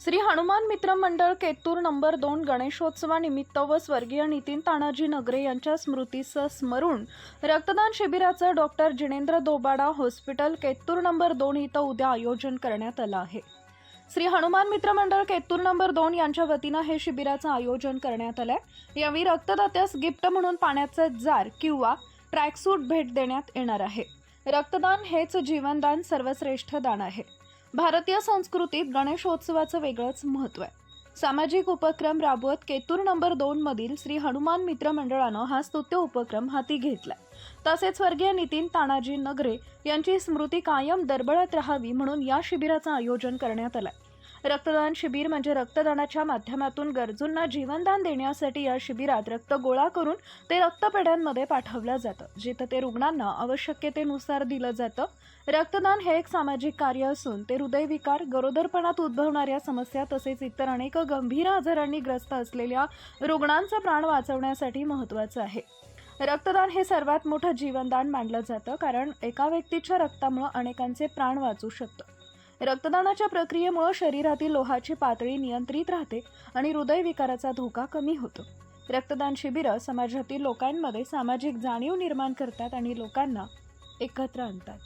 श्री हनुमान मित्र मंडळ केतूर नंबर दोन गणेशोत्सवानिमित्त व स्वर्गीय नितीन तानाजी नगरे यांच्या स्मृतीचं स्मरून रक्तदान शिबिराचं doctor Jinendra Dobada hospital Ketur number दोन इथं उद्या आयोजन करण्यात आलं आहे. श्री हनुमान मित्र मंडळ केतूर नंबर दोन यांच्या वतीनं हे शिबिराचं आयोजन करण्यात आलं आहे यावेळी रक्तदात्यास गिफ्ट म्हणून पाण्याचं जार किंवा ट्रॅकसूट भेट देण्यात येणार आहे. रक्तदान हेच जीवनदान सर्वश्रेष्ठ दान आहे. भारतीय संस्कृतीत गणेशोत्सवाचं वेगळंच महत्त्व आहे. सामाजिक उपक्रम राबवत केतूर नंबर दोन मधील श्री हनुमान मित्र मंडळानं हा स्तुत्य उपक्रम हाती घेतलाय. तसेच स्वर्गीय नितीन तानाजी नगरे यांची स्मृती कायम दरबळत राहावी म्हणून या शिबिराचं आयोजन करण्यात आलंय. रक्तदान शिबिर म्हणजे रक्तदानाच्या माध्यमातून गरजूंना जीवनदान देण्यासाठी या शिबिरात रक्त गोळा करून ते रक्तपेढ्यांमध्ये पाठवलं जातं जिथं ते रुग्णांना आवश्यकतेनुसार दिलं जातं. रक्तदान हे एक सामाजिक कार्य असून ते हृदयविकार गरोदरपणात उद्भवणाऱ्या समस्या तसेच इतर अनेक गंभीर आजारांनी ग्रस्त असलेल्या रुग्णांचा प्राण वाचवण्यासाठी महत्त्वाचं आहे. रक्तदान हे सर्वात मोठं जीवनदान मानलं जातं कारण एका व्यक्तीच्या रक्तामुळं अनेकांचे प्राण वाचू शकतं. रक्तदानाच्या प्रक्रियेमुळं शरीरातील लोहाची पातळी नियंत्रित राहते आणि हृदयविकाराचा धोका कमी होतो. रक्तदान शिबिरं समाजातील लोकांमध्ये सामाजिक जाणीव निर्माण करतात आणि लोकांना एकत्र आणतात.